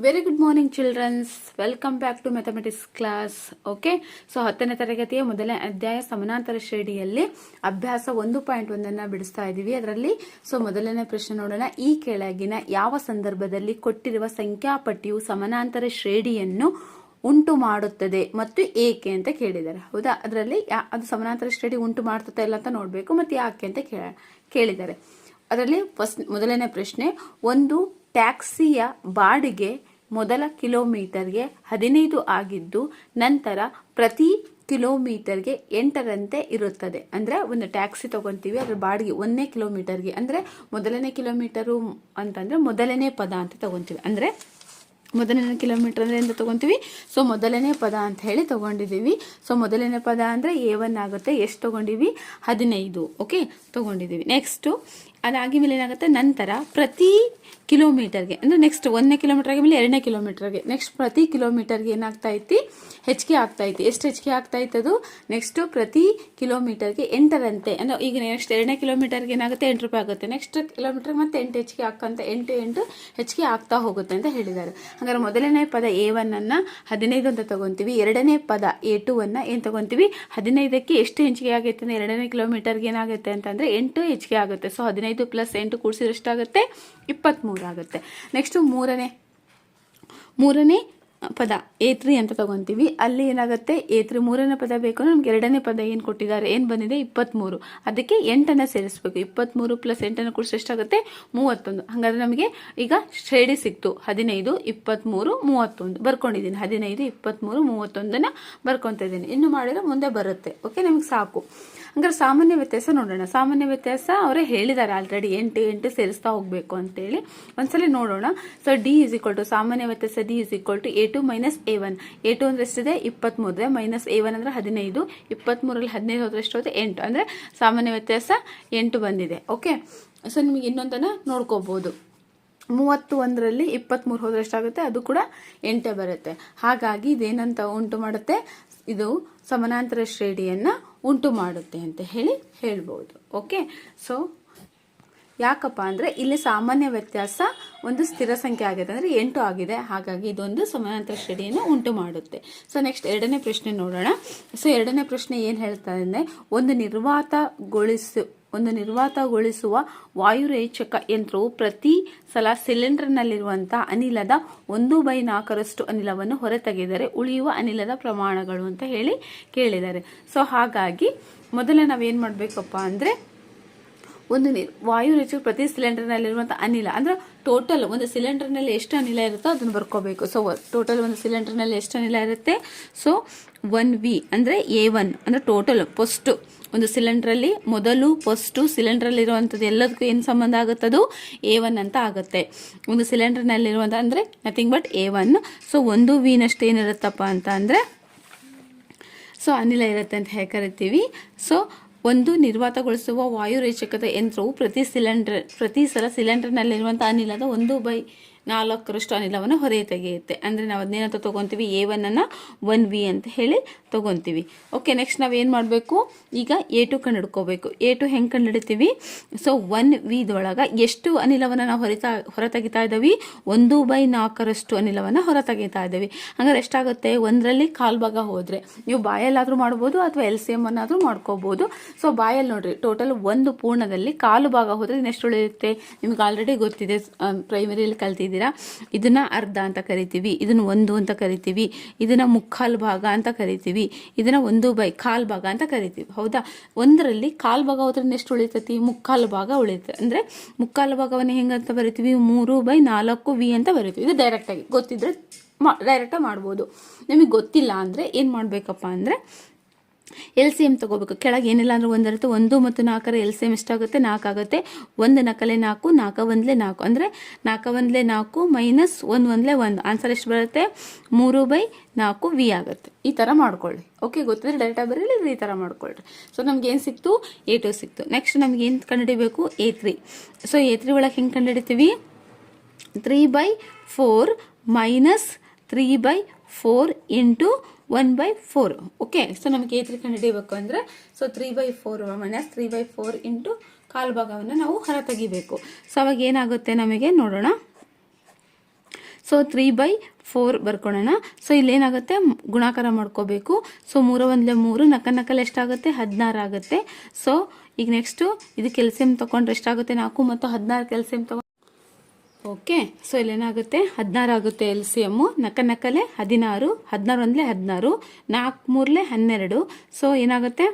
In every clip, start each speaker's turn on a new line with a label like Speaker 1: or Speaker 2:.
Speaker 1: Very good morning childrens welcome back to mathematics class okay so ಹತ್ತನೇ ತರಗತಿಯ ಮೊದಲನೇ ಅಧ್ಯಾಯ ಸಮಾನಾಂತರ ಶ್ರೇಣಿಯಲ್ಲಿ ಅಭ್ಯಾಸ ಒಂದು ಪಾಯಿಂಟ್ ಒಂದನ್ನು ಬಿಡಿಸ್ತಾ ಇದ್ದೀವಿ. ಅದರಲ್ಲಿ ಸೊ ಮೊದಲನೇ ಪ್ರಶ್ನೆ ನೋಡೋಣ. ಈ ಕೆಳಗಿನ ಯಾವ ಸಂದರ್ಭದಲ್ಲಿ ಕೊಟ್ಟಿರುವ ಸಂಖ್ಯಾಪಟ್ಟಿಯು ಸಮಾನಾಂತರ ಶ್ರೇಣಿಯನ್ನು ಉಂಟು ಮಾಡುತ್ತದೆ ಮತ್ತು ಏಕೆ ಅಂತ ಕೇಳಿದ್ದಾರೆ. ಹೌದಾ? ಅದರಲ್ಲಿ ಅದು ಸಮಾನಾಂತರ ಶ್ರೇಣಿ ಉಂಟು ಮಾಡ್ತದೆ ಇಲ್ಲ ಅಂತ ನೋಡಬೇಕು. ಮತ್ತು ಯಾಕೆ ಅಂತ ಕೇಳಿದ್ದಾರೆ. ಅದರಲ್ಲಿ ಫಸ್ಟ್ ಮೊದಲನೇ ಪ್ರಶ್ನೆ, ಒಂದು ಟ್ಯಾಕ್ಸಿಯ ಬಾಡಿಗೆ ಮೊದಲ ಕಿಲೋಮೀಟರ್ಗೆ ಹದಿನೈದು ಆಗಿದ್ದು ನಂತರ ಪ್ರತಿ ಕಿಲೋಮೀಟರ್ಗೆ ಎಂಟರಂತೆ ಇರುತ್ತದೆ. ಅಂದರೆ ಒಂದು ಟ್ಯಾಕ್ಸಿ ತೊಗೊತೀವಿ, ಅದರ ಬಾಡಿಗೆ ಒಂದನೇ ಕಿಲೋಮೀಟರ್ಗೆ. ಅಂದರೆ ಮೊದಲನೇ ಕಿಲೋಮೀಟರು ಅಂತಂದರೆ ಮೊದಲನೇ ಪದ ಅಂತ ತೊಗೊತೀವಿ. ಅಂದರೆ ಮೊದಲನೇ ಕಿಲೋಮೀಟರ್ ಅಂದರೆ ಎಂತ ತೊಗೊತೀವಿ. ಸೊ ಮೊದಲನೇ ಪದ ಅಂತ ಹೇಳಿ ತೊಗೊಂಡಿದ್ದೀವಿ. ಸೊ ಮೊದಲನೇ ಪದ ಅಂದರೆ ಎ ಒನ್ ಆಗುತ್ತೆ. ಎಷ್ಟು ತೊಗೊಂಡಿವಿ ಹದಿನೈದು. ಓಕೆ ತೊಗೊಂಡಿದ್ದೀವಿ. ನೆಕ್ಸ್ಟು ಅದಾಗಿ ಮೇಲೆ ಏನಾಗುತ್ತೆ? ನಂತರ ಪ್ರತಿ ಕಿಲೋಮೀಟರ್ಗೆ, ಅಂದರೆ ನೆಕ್ಸ್ಟ್ ಒಂದನೇ ಕಿಲೋಮೀಟರ್ ಮೇಲೆ ಎರಡನೇ ಕಿಲೋಮೀಟರ್ಗೆ ನೆಕ್ಸ್ಟ್ ಪ್ರತಿ ಕಿಲೋಮೀಟರ್ಗೆ ಏನಾಗ್ತಾ ಐತಿ? ಹೆಚ್ಚಿಗೆ ಆಗ್ತಾ ಐತಿ. ಎಷ್ಟು ಹೆಚ್ಚಿಗೆ ಆಗ್ತಾ ಅದು? ನೆಕ್ಸ್ಟು ಪ್ರತಿ ಕಿಲೋಮೀಟರ್ಗೆ ಎಂಟರಂತೆ. ಅಂದರೆ ಈಗ ನೆಕ್ಸ್ಟ್ ಎರಡನೇ ಕಿಲೋಮೀಟರ್ಗೆ ಏನಾಗುತ್ತೆ? ಎಂಟು ರೂಪಾಯಿ ಆಗುತ್ತೆ. ನೆಕ್ಸ್ಟ್ ಕಿಲೋಮೀಟರ್ಗೆ ಮತ್ತೆ ಎಂಟು ಹೆಚ್ಚಿಗೆ ಹಾಕಂತ ಎಂಟು ಎಂಟು ಹೆಚ್ಚಿಗೆ ಆಗ್ತಾ ಹೋಗುತ್ತೆ ಅಂತ ಹೇಳಿದ್ದಾರೆ. ಹಾಗಾದ್ರೆ ಮೊದಲನೇ ಪದ ಎ ಒನ್ನನ್ನು ಹದಿನೈದು ಅಂತ ತೊಗೊತೀವಿ. ಎರಡನೇ ಪದ ಎ ಟು ಅನ್ನು ಏನು ತೊಗೊತೀವಿ? ಹದಿನೈದಕ್ಕೆ ಎಷ್ಟು ಹೆಚ್ಚಿಗೆ ಆಗುತ್ತೆ ಅಂದರೆ ಎರಡನೇ ಕಿಲೋಮೀಟರ್ಗೆ ಏನಾಗುತ್ತೆ ಅಂತಂದರೆ ಎಂಟು ಹೆಚ್ಚಿಗೆ ಆಗುತ್ತೆ. ಸೊ ಹದಿನೈದು ಪ್ಲಸ್ ಎಂಟು ಕೂಡಿಸಿದ್ರೆ ಎಷ್ಟಾಗುತ್ತೆ ಇಪ್ಪತ್ತ್ಮೂರು ಆಗುತ್ತೆ. ನೆಕ್ಸ್ಟು ಮೂರನೇ ಮೂರನೇ ಪದ ಎ ತ್ರೀ ಅಂತ ತಗೊಂತೀವಿ. ಅಲ್ಲಿ ಏನಾಗುತ್ತೆ? ಎ ತ್ರೀ ಮೂರನೇ ಪದ ಬೇಕು ಅಂದರೆ ನಮ್ಗೆ ಎರಡನೇ ಪದ ಏನು ಕೊಟ್ಟಿದ್ದಾರೆ? ಏನು ಬಂದಿದೆ? ಇಪ್ಪತ್ತ್ಮೂರು ಅದಕ್ಕೆ ಎಂಟನ್ನು ಸೇರಿಸ್ಬೇಕು. ಇಪ್ಪತ್ತ್ಮೂರು ಪ್ಲಸ್ ಎಂಟನ್ನು ಕೂಡಿಸಿ ಎಷ್ಟಾಗುತ್ತೆ ಮೂವತ್ತೊಂದು. ಹಾಗಾದ್ರೆ ನಮಗೆ ಈಗ ಶ್ರೇಣಿ ಸಿಕ್ತು. ಹದಿನೈದು ಇಪ್ಪತ್ತ್ಮೂರು ಮೂವತ್ತೊಂದು. ಬರ್ಕೊಂಡಿದ್ದೀನಿ. ಹದಿನೈದು ಇಪ್ಪತ್ತ್ಮೂರು ಮೂವತ್ತೊಂದನ್ನು ಬರ್ಕೊತಾ ಇದ್ದೀನಿ. ಇನ್ನು ಮಾಡಿದ್ರೆ ಮುಂದೆ ಬರುತ್ತೆ. ಓಕೆ ನಮಗೆ ಸಾಕು. ಹಂಗಾರೆ ಸಾಮಾನ್ಯ ವ್ಯತ್ಯಾಸ ನೋಡೋಣ. ಸಾಮಾನ್ಯ ವ್ಯತ್ಯಾಸ ಅವರೇ ಹೇಳಿದ್ದಾರೆ ಆಲ್ರೆಡಿ ಎಂಟು ಎಂಟು ಸೇರಿಸ್ತಾ ಹೋಗ್ಬೇಕು ಅಂತೇಳಿ. ಒಂದ್ಸಲ ನೋಡೋಣ. So D is equal to ಸಾಮಾನ್ಯ ವ್ಯತ್ಯಾಸ D is equal to A two minus A one A two ಅಂದ್ರೆ ಎಷ್ಟಿದೆ? ಇಪ್ಪತ್ತ್ಮೂರಿದೆ ಮೈನಸ್ ಎ ಒನ್ ಅಂದ್ರೆ ಹದಿನೈದು. ಇಪ್ಪತ್ತ್ಮೂರಲ್ಲಿ ಹದಿನೈದು ಹೋದ್ರೆ ಎಷ್ಟು ಹೋಗುತ್ತೆ ಎಂಟು. ಅಂದರೆ ಸಾಮಾನ್ಯ ವ್ಯತ್ಯಾಸ ಎಂಟು ಬಂದಿದೆ. ಓಕೆ ಸೊ ನಿಮಗೆ ಇನ್ನೊಂದನ್ನು ನೋಡ್ಕೋಬೋದು. ಮೂವತ್ತು ಒಂದರಲ್ಲಿ ಇಪ್ಪತ್ತ್ಮೂರು ಹೋದ್ರೆ ಎಷ್ಟಾಗುತ್ತೆ? ಅದು ಕೂಡ ಎಂಟೇ ಬರುತ್ತೆ. ಹಾಗಾಗಿ ಇದೇನಂತ ಉಂಟು ಮಾಡುತ್ತೆ? ಇದು ಸಮಾನಾಂತರ ಶ್ರೇಣಿಯನ್ನು ಉಂಟು ಮಾಡುತ್ತೆ ಅಂತ ಹೇಳಿ ಹೇಳ್ಬೋದು. ಓಕೆ ಸೊ ಯಾಕಪ್ಪ ಅಂದರೆ ಇಲ್ಲಿ ಸಾಮಾನ್ಯ ವ್ಯತ್ಯಾಸ ಒಂದು ಸ್ಥಿರ ಸಂಖ್ಯೆ ಆಗಿದೆ ಅಂದರೆ ಎಂಟು ಆಗಿದೆ. ಹಾಗಾಗಿ ಇದೊಂದು ಸಮಾನಾಂತರ ಶ್ರೇಣಿಯನ್ನು ಉಂಟು ಮಾಡುತ್ತೆ. ಸೊ ನೆಕ್ಸ್ಟ್ ಎರಡನೇ ಪ್ರಶ್ನೆ ನೋಡೋಣ. ಸೊ ಎರಡನೇ ಪ್ರಶ್ನೆ ಏನು ಹೇಳ್ತಾ ಅಂದರೆ ಒಂದು ನಿರ್ವಾತಗೊಳಿಸು ಒಂದು ನಿರ್ವಾತಗೊಳಿಸುವ ವಾಯುರೇಚಕ ಯಂತ್ರವು ಪ್ರತಿ ಸಲ ಸಿಲಿಂಡರ್ನಲ್ಲಿರುವಂತಹ ಅನಿಲದ ಒಂದು ಬೈ ನಾಲ್ಕರಷ್ಟು ಅನಿಲವನ್ನು ಹೊರತೆಗೆದರೆ ಉಳಿಯುವ ಅನಿಲದ ಪ್ರಮಾಣಗಳು ಅಂತ ಹೇಳಿ ಕೇಳಿದ್ದಾರೆ. ಸೊ ಹಾಗಾಗಿ ಮೊದಲ ನಾವೇನು ಮಾಡಬೇಕಪ್ಪ ಅಂದರೆ ಒಂದು ನೀರು. ವಾಯು ರೇಚಕ ಪ್ರತಿ ಸಿಲಿಂಡರ್ನಲ್ಲಿರುವಂಥ ಅನಿಲ. ಅಂದ್ರೆ ಟೋಟಲ್ ಒಂದು ಸಿಲಿಂಡರ್ನಲ್ಲಿ ಎಷ್ಟು ಅನಿಲ ಇರುತ್ತೋ ಅದನ್ನು ಬರ್ಕೋಬೇಕು. ಸೊ ಟೋಟಲ್ ಒಂದು ಸಿಲಿಂಡರ್ನಲ್ಲಿ ಎಷ್ಟು ಅನಿಲ ಇರುತ್ತೆ? ಸೊ ಒನ್ ವಿ ಅಂದರೆ ಎ ಒನ್ ಅಂದರೆ ಟೋಟಲ್ ಫಸ್ಟ್ ಒಂದು ಸಿಲಿಂಡ್ರಲ್ಲಿ, ಮೊದಲು ಫಸ್ಟು ಸಿಲಿಂಡ್ರಲ್ಲಿ ಇರುವಂಥದ್ದು ಎಲ್ಲದಕ್ಕೂ ಏನು ಸಂಬಂಧ ಆಗುತ್ತದು ಎ ಒನ್ ಅಂತ ಆಗುತ್ತೆ. ಒಂದು ಸಿಲಿಂಡರ್ನಲ್ಲಿರುವಂಥ ಅಂದರೆ nothing but A one so ಒಂದು ವಿನಷ್ಟು ಏನಿರುತ್ತಪ್ಪ ಅಂತ ಅಂದರೆ ಸೊ ಅನಿಲ ಇರುತ್ತೆ ಅಂತ ಹೇಗೆ ಕರಿತೀವಿ ಸೊ ಒಂದು ನಿರ್ವಾತಗೊಳಿಸುವ ವಾಯುರೇಚಕದ ಯಂತ್ರವು ಪ್ರತಿ ಸಿಲಿಂಡರ್ ಪ್ರತಿ ಸಲ ಸಿಲಿಂಡರ್ನಲ್ಲಿರುವಂಥ ಅನಿಲದ ಒಂದು ಬೈ ನಾಲ್ಕರಷ್ಟು ಅನಿಲವನ್ನು ಹೊರಗೆ ತೆಗೆಯುತ್ತೆ. ಅಂದರೆ ನಾವು ಅದನ್ನೇನಂತ ತೊಗೊತೀವಿ? ಎ ಒನ್ನನ್ನು ಒನ್ ವಿ ಅಂತ ಹೇಳಿ ತೊಗೊತೀವಿ. ಓಕೆ ನೆಕ್ಸ್ಟ್ ನಾವು ಏನು ಮಾಡಬೇಕು? ಈಗ ಎ ಟು ಕಂಡುಹಿಡ್ಕೋಬೇಕು. ಎ ಟು ಹೆಂಗೆ ಕಂಡು ಹಿಡಿತೀವಿ ಸೊ ಒನ್ ವಿದೊಳಗೆ ಎಷ್ಟು ಅನಿಲವನ್ನು ನಾವು ಹೊರಿತಾ ಹೊರ ತೆಗಿತಾ ಇದ್ದೀವಿ ಒಂದು ಬೈ ನಾಲ್ಕರಷ್ಟು ಅನಿಲವನ್ನು ಹೊರ ತೆಗಿತಾ ಇದ್ದೀವಿ ಹಂಗಾರೆ ಎಷ್ಟಾಗುತ್ತೆ? ಒಂದರಲ್ಲಿ ಕಾಲು ಭಾಗ ಹೋದರೆ. ನೀವು ಬಾಯಲ್ಲಾದರೂ ಮಾಡ್ಬೋದು ಅಥವಾ ಎಲ್ ಸಿ ಎಂ ಅನ್ನಾದರೂ ಮಾಡ್ಕೋಬೋದು. ಸೊ ಬಾಯಲ್ಲಿ ನೋಡಿರಿ ಟೋಟಲ್ ಒಂದು ಪೂರ್ಣದಲ್ಲಿ ಕಾಲು ಭಾಗ ಹೋದರೆ ಇನ್ನೆಷ್ಟು ಉಳಿಯುತ್ತೆ ನಿಮ್ಗೆ ಆಲ್ರೆಡಿ ಗೊತ್ತಿದೆ ಪ್ರೈಮರಿಯಲ್ಲಿ ಕಲ್ತಿದ್ದೀರಾ ಇದನ್ನ ಅರ್ಧ ಅಂತ ಕರಿತೀವಿ, ಇದನ್ನ ಒಂದು ಅಂತ ಕರಿತೀವಿ, ಇದನ್ನ ಮುಕ್ಕಾಲು ಭಾಗ ಅಂತ ಕರಿತೀವಿ, ಇದನ್ನ ಒಂದು ಬೈ ಕಾಲು ಭಾಗ ಅಂತ ಕರಿತೀವಿ. ಹೌದಾ? ಒಂದರಲ್ಲಿ ಕಾಲು ಭಾಗ ಹೋದ್ರೆ ಎಷ್ಟು ಉಳಿತೈತಿ? ಮುಕ್ಕಾಲು ಭಾಗ ಉಳಿತೈತೆ. ಅಂದರೆ ಮುಕ್ಕಾಲು ಭಾಗವನ್ನು ಹೆಂಗಂತ ಬರಿತೀವಿ? ಮೂರು ಬೈ ನಾಲ್ಕು ವಿ ಅಂತ ಬರಿತೀವಿ. ಇದು ಡೈರೆಕ್ಟಾಗಿ ಗೊತ್ತಿದ್ರೆ ಮಾ ಡೈರೆಕ್ಟಾಗಿ ಮಾಡ್ಬೋದು. ನಿಮಗೆ ಗೊತ್ತಿಲ್ಲ ಅಂದರೆ ಏನು ಮಾಡಬೇಕಪ್ಪ ಅಂದರೆ ಎಲ್ ಸಿ ಎಂ ತೊಗೋಬೇಕು. ಕೆಳಗೆ ಏನಿಲ್ಲ ಅಂದ್ರೆ ಒಂದಿರುತ್ತೆ ಒಂದು ಮತ್ತು ನಾಲ್ಕರ ಎಲ್ ಸಿ ಎಂ ಎಷ್ಟಾಗುತ್ತೆ? ನಾಲ್ಕು ಆಗುತ್ತೆ. ಒಂದು ನಕಲೆ ನಾಲ್ಕು ನಾಲ್ಕು ಒಂದಲೇ ನಾಲ್ಕು. ಅಂದರೆ ನಾಲ್ಕ ಒಂದಲೇ ನಾಲ್ಕು ಮೈನಸ್ ಒಂದು ಒಂದಲೇ ಒಂದು. ಆನ್ಸರ್ ಎಷ್ಟು ಬರುತ್ತೆ? ಮೂರು ಬೈ ನಾಲ್ಕು ವಿ ಆಗುತ್ತೆ. ಈ ಥರ ಮಾಡ್ಕೊಳ್ಳಿ. ಓಕೆ ಗೊತ್ತಿದ್ರೆ ಡೈರೆಕ್ಟಾಗಿ ಬರೀಲಿ ಈ ಥರ ಮಾಡ್ಕೊಳ್ರಿ. ಸೊ ನಮ್ಗೆ ಏನು ಸಿಕ್ತು? ಎ ಟು ಸಿಕ್ತು. ನೆಕ್ಸ್ಟ್ ನಮ್ಗೆ ಏನು ಕಂಡುಹಿಡಿಬೇಕು? A three so A three ಒಳಗೆ ಹೆಂಗೆ ಕಂಡುಹಿಡಿತೀವಿ? Three by four minus three by four into one by four okay so ನಮಗೆ ಎ ತ್ರೀ ಕಂಡುಹಿಡಿಯಬೇಕು ಅಂದರೆ so three by four minus three by four into ಕಾಲು ಭಾಗವನ್ನು ನಾವು ಹೊರ ತೆಗಿಬೇಕು ಸೊ ಅವಾಗ ಏನಾಗುತ್ತೆ ನಮಗೆ ನೋಡೋಣ. ಸೊ ತ್ರೀ ಬೈ ಫೋರ್ ಬರ್ಕೊಳ್ಳೋಣ ಸೊ ಇಲ್ಲೇನಾಗುತ್ತೆ ಗುಣಾಕಾರ ಮಾಡ್ಕೋಬೇಕು. ಸೊ ಮೂರು ಒಂದಲೇ ಮೂರು ನಕ್ಕ ನಕ್ಕಲ್ಲಿ ಎಷ್ಟಾಗುತ್ತೆ? ಹದಿನಾರು ಆಗುತ್ತೆ. ಸೊ ಈಗ ನೆಕ್ಸ್ಟು ಇದು ಕೆಲ್ಸಿಯಂ ತೊಗೊಂಡ್ರೆ ಎಷ್ಟಾಗುತ್ತೆ? ನಾಲ್ಕು ಮತ್ತು ಹದಿನಾರು ಕೆಲ್ಸಿಯಂ ತಗೊಂಡು ಓಕೆ ಸೊ ಇಲ್ಲೇನಾಗುತ್ತೆ? ಹದಿನಾರು ಆಗುತ್ತೆ ಎಲ್ ಸಿ ಎಮ್ಮು ನಕ್ಕ ನಕ್ಕಲೆ ಹದಿನಾರು ಹದಿನಾರು ಒಂದಲೇ ಹದಿನಾರು, ನಾಲ್ಕು ಮೂರಲೆ ಹನ್ನೆರಡು. ಸೊ ಏನಾಗುತ್ತೆ?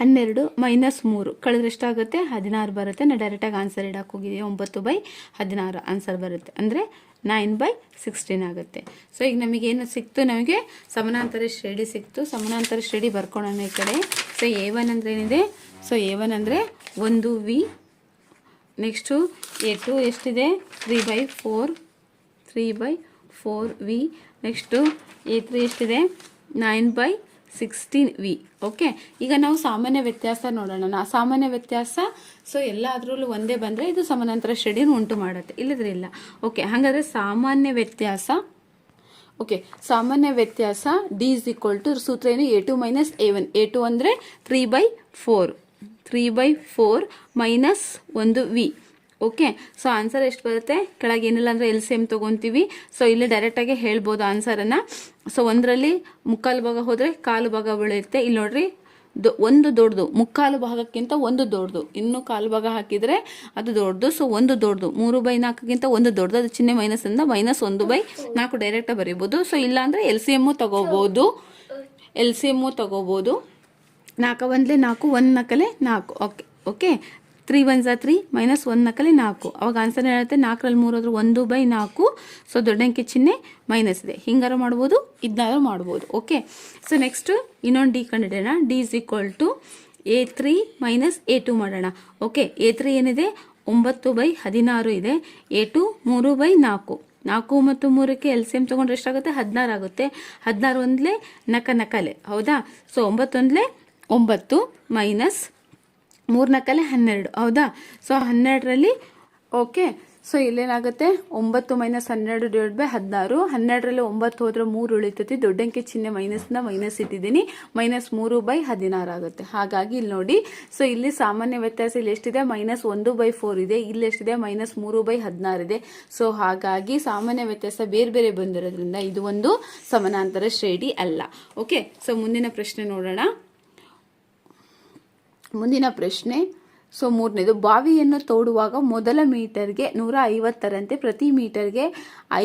Speaker 1: ಹನ್ನೆರಡು ಮೈನಸ್ ಮೂರು. ಕಳೆದ್ರೆ ಎಷ್ಟಾಗುತ್ತೆ? ಹದಿನಾರು ಬರುತ್ತೆ. ನಾ ಡೈರೆಕ್ಟಾಗಿ ಆನ್ಸರ್ ಇಡಕ್ಕೆ ಹೋಗಿದ್ದೀವಿ ಒಂಬತ್ತು ಬೈ ಹದಿನಾರು ಆನ್ಸರ್ ಬರುತ್ತೆ. ಅಂದರೆ ನೈನ್ ಬೈ ಸಿಕ್ಸ್ಟೀನ್ ಆಗುತ್ತೆ. ಸೊ ಈಗ ನಮಗೇನು ಸಿಕ್ತು? ನಮಗೆ ಸಮಾನಾಂತರ ಶ್ರೇಣಿ ಸಿಕ್ತು. ಸಮಾನಾಂತರ ಶ್ರೇಣಿ ಬರ್ಕೊಳ್ಳೋಣ ಈ ಕಡೆ. ಸೊ ಎ ಒನ್ ಅಂದರೆ ಏನಿದೆ? ಸೊ ಎ ಒನ್ ಅಂದರೆ ಒಂದು ವಿ ನೆಕ್ಸ್ಟು ಎ ಟು ಎಷ್ಟಿದೆ? Three by four. Three by four V. Next A three ಎಷ್ಟಿದೆ? Nine by sixteen V. Okay? ಈಗ ನಾವು ಸಾಮಾನ್ಯ ವ್ಯತ್ಯಾಸ ನೋಡೋಣ. ನಾ ಸಾಮಾನ್ಯ ವ್ಯತ್ಯಾಸ, ಸೊ ಎಲ್ಲದರಲ್ಲೂ ಒಂದೇ ಬಂದರೆ ಇದು ಸಮಾನಾಂತರ ಶ್ರೇಣಿಯನ್ನು ಉಂಟು ಮಾಡುತ್ತೆ. ಇಲ್ಲದ್ರೆ ಇಲ್ಲ. ಓಕೆ, ಹಾಗಾದರೆ ಸಾಮಾನ್ಯ ವ್ಯತ್ಯಾಸ. ಓಕೆ, ಸಾಮಾನ್ಯ ವ್ಯತ್ಯಾಸ ಡಿ ಇಸ್ ಈಕ್ವಲ್ ಟು ಸೂತ್ರ ಏನು? A two minus A one. A two ಅಂದರೆ three by four. Three by four minus ಒಂದು ವಿ ಓಕೆ ಸೊ ಆನ್ಸರ್ ಎಷ್ಟು ಬರುತ್ತೆ? ಕೆಳಗೆ ಏನಿಲ್ಲ ಅಂದರೆ ಎಲ್ ಸಿ ಎಂ ತೊಗೊತೀವಿ. ಸೊ ಇಲ್ಲಿ ಡೈರೆಕ್ಟಾಗಿ ಹೇಳ್ಬೋದು ಆನ್ಸರನ್ನು ಸೊ ಒಂದರಲ್ಲಿ ಮುಕ್ಕಾಲು ಭಾಗ ಹೋದರೆ ಕಾಲು ಭಾಗ ಉಳಿಯುತ್ತೆ ಇಲ್ಲಿ ನೋಡ್ರಿ, ದೊ ಒಂದು ದೊಡ್ಡದು. ಮುಕ್ಕಾಲು ಭಾಗಕ್ಕಿಂತ ಒಂದು ದೊಡ್ಡದು. ಇನ್ನು ಕಾಲು ಭಾಗ ಹಾಕಿದರೆ ಅದು ದೊಡ್ಡದು. ಸೊ ಒಂದು ದೊಡ್ಡದು. ಮೂರು ಬೈ ನಾಲ್ಕಕ್ಕಿಂತ ಒಂದು ದೊಡ್ಡದು. ಅದು ಚಿಹ್ನೆ ಮೈನಸ್ ಅಂದ ಮೈನಸ್ ಒಂದು ಬೈ ನಾಲ್ಕು ಡೈರೆಕ್ಟಾಗಿ ಬರೀಬೋದು. ಸೊ ಇಲ್ಲಾಂದರೆ ಎಲ್ ಸಿ ಎಮ್ಮು ತೊಗೋಬೋದು. ಎಲ್ ಸಿ ಎಮ್ಮು ತಗೋಬೋದು. ನಾಲ್ಕು ಒಂದಲೇ ನಾಲ್ಕು, ಒಂದು ನಕಲೆ ನಾಲ್ಕು. ಓಕೆ ಓಕೆ ತ್ರೀ ಒನ್ ಝಾ ತ್ರೀ ಮೈನಸ್ ಒಂದು ನಕಲೆ ನಾಲ್ಕು. ಅವಾಗ ಆನ್ಸರ್ ಏನಾಗುತ್ತೆ ನಾಲ್ಕರಲ್ಲಿ ಮೂರು ಹೋದ್ರೆ ಒಂದು ಬೈ ನಾಲ್ಕು ಸೊ ದೊಡ್ಡ ಅಂಕಿ ಚಿಹ್ನೆ ಮೈನಸ್ ಇದೆ. ಹಿಂಗಾರು ಮಾಡ್ಬೋದು ಇದನ್ನಾದ್ರೂ ಮಾಡ್ಬೋದು ಓಕೆ ಸೊ ನೆಕ್ಸ್ಟು ಇನ್ನೊಂದು D ಕಂಡಿಡೋಣ D is equal to A three minus A two ಮಾಡೋಣ. ಓಕೆ ಎ ತ್ರೀ ಏನಿದೆ? ಒಂಬತ್ತು ಬೈ ಹದಿನಾರು ಇದೆ. ಎ ಟು ಮೂರು ಬೈ ನಾಲ್ಕು. ನಾಲ್ಕು ಮತ್ತು ಮೂರಕ್ಕೆ ಎಲ್ ಸಿ ಎಂ ತೊಗೊಂಡ್ರೆ ಎಷ್ಟಾಗುತ್ತೆ? ಹದಿನಾರು ಆಗುತ್ತೆ. ಹದಿನಾರು ಒಂದಲೇ ನಕ ನಕಲೆ, ಹೌದಾ? ಸೊ ಒಂಬತ್ತೊಂದಲೇ ಒಂಬತ್ತು ಮೈನಸ್ ಮೂರ್ನಾಲ್ಕಲ್ಲಿ ಹನ್ನೆರಡು. ಹೌದಾ? ಸೊ ಹನ್ನೆರಡರಲ್ಲಿ ಓಕೆ ಸೊ ಇಲ್ಲೇನಾಗುತ್ತೆ? ಒಂಬತ್ತು ಮೈನಸ್ ಹನ್ನೆರಡು ಡಿವೈಡ್ ಬೈ ಹದಿನಾರು. ಹನ್ನೆರಡರಲ್ಲಿ ಒಂಬತ್ತು ಹೋದ್ರೆ ಮೂರು ಉಳಿತೈತಿ. ದೊಡ್ಡಂಕಿ ಚಿಹ್ನೆ ಮೈನಸ್ನ ಮೈನಸ್ ಇಟ್ಟಿದ್ದೀನಿ. ಮೈನಸ್ ಮೂರು ಬೈ ಹದಿನಾರು ಆಗುತ್ತೆ. ಹಾಗಾಗಿ ಇಲ್ಲಿ ನೋಡಿ. ಸೊ ಇಲ್ಲಿ ಸಾಮಾನ್ಯ ವ್ಯತ್ಯಾಸ ಇಲ್ಲಿ ಎಷ್ಟಿದೆ? ಮೈನಸ್ ಒಂದು ಬೈ ಫೋರ್ ಇದೆ. ಇಲ್ಲಿ ಎಷ್ಟಿದೆ? ಮೈನಸ್ ಮೂರು ಬೈ ಹದಿನಾರು ಇದೆ. ಸೊ ಹಾಗಾಗಿ ಸಾಮಾನ್ಯ ವ್ಯತ್ಯಾಸ ಬೇರೆ ಬೇರೆ ಬಂದಿರೋದ್ರಿಂದ ಇದು ಒಂದು ಸಮಾನಾಂತರ ಶ್ರೇಣಿ ಅಲ್ಲ. ಓಕೆ ಸೊ ಮುಂದಿನ ಪ್ರಶ್ನೆ ನೋಡೋಣ. ಮುಂದಿನ ಪ್ರಶ್ನೆ ಸೊ ಮೂರನೇದು, ಬಾವಿಯನ್ನು ತೋಡುವಾಗ ಮೊದಲ ಮೀಟರ್ಗೆ ನೂರ ಐವತ್ತರಂತೆ ಪ್ರತಿ ಮೀಟರ್ಗೆ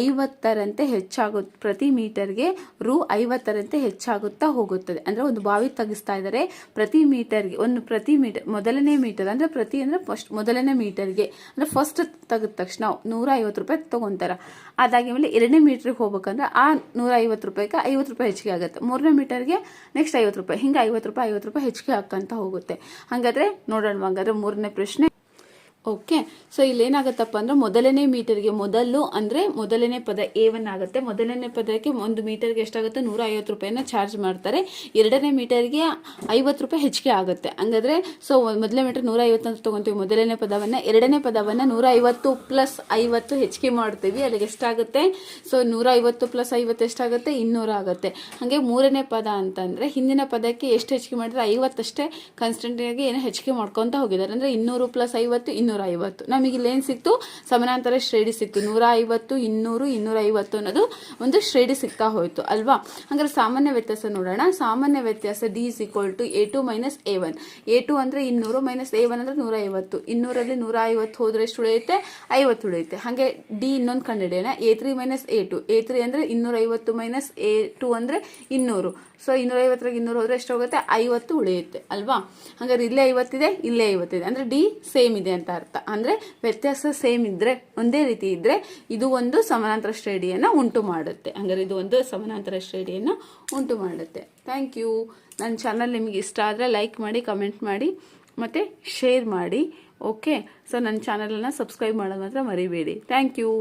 Speaker 1: ಐವತ್ತರಂತೆ ಹೆಚ್ಚಾಗು ಪ್ರತಿ ಮೀಟರ್ಗೆ ರು ಐವತ್ತರಂತೆ ಹೆಚ್ಚಾಗುತ್ತಾ ಹೋಗುತ್ತದೆ. ಅಂದರೆ ಒಂದು ಬಾವಿ ತೆಗೆಸ್ತಾ ಇದ್ದಾರೆ, ಪ್ರತಿ ಮೀಟರ್ಗೆ ಒಂದು ಪ್ರತಿ ಮೀಟರ್, ಮೊದಲನೇ ಮೀಟರ್, ಅಂದರೆ ಪ್ರತಿ ಅಂದರೆ ಫಸ್ಟ್, ಮೊದಲನೇ ಮೀಟರ್ಗೆ, ಅಂದರೆ ಫಸ್ಟ್ ತೆಗೆದ ತಕ್ಷಣ ನೂರ ಐವತ್ತು ರೂಪಾಯಿ ತೊಗೊತಾರೆ. ಅದಾದ್ಮೇಲೆ ಎರಡನೇ ಮೀಟ್ರಿಗೆ ಹೋಗ್ಬೇಕಂದ್ರೆ ಆ ನೂರ ಐವತ್ತು ರೂಪಾಯಿಗೆ ಐವತ್ತು ರೂಪಾಯಿ ಹೆಚ್ಚಿಗೆ ಆಗುತ್ತೆ. ಮೂರನೇ ಮೀಟರ್ಗೆ ನೆಕ್ಸ್ಟ್ ಐವತ್ತು ರೂಪಾಯಿ, ಹಿಂಗೆ ಐವತ್ತು ರೂಪಾಯಿ ಐವತ್ತು ರೂಪಾಯಿ ಹೆಚ್ಚಿಗೆ ಹಾಕಂತ ಹೋಗುತ್ತೆ. ಹಾಗಾದ್ರೆ ನೋಡೋಣ ಹಾಗಾದ್ರೆ ಮೂರನೇ ಪ್ರಶ್ನೆ ಓಕೆ ಸೊ ಇಲ್ಲಿ ಏನಾಗುತ್ತಪ್ಪ ಅಂದ್ರೆ ಮೊದಲನೇ ಮೀಟರ್ಗೆ ಮೊದಲು ಅಂದ್ರೆ ಮೊದಲನೇ ಪದ ಎ ಒನ್ ಆಗುತ್ತೆ ಮೊದಲನೇ ಪದಕ್ಕೆ ಒಂದು ಮೀಟರ್ಗೆ ಎಷ್ಟಾಗುತ್ತೆ? ನೂರ ಐವತ್ತು ರೂಪಾಯಿನ ಚಾರ್ಜ್ ಮಾಡ್ತಾರೆ. ಎರಡನೇ ಮೀಟರ್ಗೆ ಐವತ್ತು ರೂಪಾಯಿ ಹೆಚ್ಚಿಗೆ ಆಗುತ್ತೆ. ಹಂಗಾದ್ರೆ ಸೊ ಮೊದಲನೇ ಮೀಟರ್ ನೂರ ಐವತ್ತು ಅಂತ ತಗೊಂತೀವಿ. ಮೊದಲನೇ ಪದವನ್ನ, ಎರಡನೇ ಪದವನ್ನ ನೂರ ಐವತ್ತು ಪ್ಲಸ್ ಐವತ್ತು ಹೆಚ್ಚಿಗೆ ಮಾಡ್ತೀವಿ. ಅಲ್ಲಿಗೆ ಎಷ್ಟಾಗುತ್ತೆ? ಸೊ ನೂರ ಐವತ್ತು ಪ್ಲಸ್ ಐವತ್ತು ಎಷ್ಟಾಗುತ್ತೆ? ಇನ್ನೂರ ಆಗುತ್ತೆ. ಹಾಗೆ ಮೂರನೇ ಪದ ಅಂತಂದ್ರೆ ಹಿಂದಿನ ಪದಕ್ಕೆ ಎಷ್ಟು ಹೆಚ್ಚಿಗೆ ಮಾಡಿದ್ರೆ ಐವತ್ತಷ್ಟೇ ಆಗಿ ಏನೋ ಹೆಚ್ಚಿಗೆ ಮಾಡ್ಕೊತ ಹೋಗಿದ್ದಾರೆ. ಅಂದ್ರೆ ಇನ್ನೂರು ಪ್ಲಸ್ ಐವತ್ತು, ಇನ್ನೂರ ಐವತ್ತು ನಮಗೆ ಇಲ್ಲಿ ಏನು ಸಿಕ್ತು? ಸಮಾನಾಂತರ ಶ್ರೇಣಿ ಸಿಕ್ತು. ನೂರ ಐವತ್ತು ಇನ್ನೂರು ಇನ್ನೂರ ಐವತ್ತು ಅನ್ನೋದು ಒಂದು ಶ್ರೇಣಿ ಸಿಗ್ತಾ ಹೋಯಿತು, ಅಲ್ವಾ? ಹಂಗಾರೆ ಸಾಮಾನ್ಯ ವ್ಯತ್ಯಾಸ ನೋಡೋಣ. ಸಾಮಾನ್ಯ ವ್ಯತ್ಯಾಸ D is equal to A two minus A one A two ಅಂದ್ರೆ ಇನ್ನೂರು ಮೈನಸ್ ಎ ಒನ್ ಅಂದ್ರೆ ನೂರ ಐವತ್ತು ಇನ್ನೂರಲ್ಲಿ ನೂರ ಐವತ್ತು ಹೋದ್ರೆ ಎಷ್ಟು ಉಳಿಯುತ್ತೆ? ಐವತ್ತು ಉಳಿಯುತ್ತೆ. ಹಾಗೆ ಡಿ ಇನ್ನೊಂದು ಕಂಡಿಡಿಯೋಣ A three minus A two A three ಅಂದ್ರೆ ಇನ್ನೂರ ಐವತ್ತು ಮೈನಸ್ ಎ ಟು ಅಂದ್ರೆ ಇನ್ನೂರು. ಸೊ ಇನ್ನೂರ ಐವತ್ತರಾಗ ಇನ್ನೂರು ಹೋದ್ರೆ ಎಷ್ಟು ಹೋಗುತ್ತೆ? ಐವತ್ತು ಉಳಿಯುತ್ತೆ, ಅಲ್ವಾ? ಹಾಗಾದ್ರೆ ಇಲ್ಲೇ ಐವತ್ತಿದೆ ಇಲ್ಲೇ ಐವತ್ತಿದೆ. ಅಂದ್ರೆ ಡಿ ಸೇಮ್ ಇದೆ ಅಂತ ಅರ್ಥ. ಅಂದ್ರೆ ವ್ಯತ್ಯಾಸ ಸೇಮ್ ಇದ್ರೆ, ಒಂದೇ ರೀತಿ ಇದ್ರೆ ಇದು ಒಂದು ಸಮಾನಾಂತರ ಶ್ರೇಣಿಯನ್ನು ಉಂಟು ಮಾಡುತ್ತೆ. ಹಂಗಾರೆ ಇದು ಒಂದು ಸಮಾನಾಂತರ ಶ್ರೇಣಿಯನ್ನು ಉಂಟು ಮಾಡುತ್ತೆ. ಥ್ಯಾಂಕ್ ಯು ನನ್ನ ಚಾನಲ್ ನಿಮಗೆ ಇಷ್ಟ ಆದರೆ ಲೈಕ್ ಮಾಡಿ ಕಮೆಂಟ್ ಮಾಡಿ, ಮತ್ತು ಶೇರ್ ಮಾಡಿ. ಓಕೆ ಸೊ ನನ್ನ ಚಾನಲನ್ನು ಸಬ್ಸ್ಕ್ರೈಬ್ ಮಾಡೋದು ಮಾತ್ರ ಮರಿಬೇಡಿ. Thank you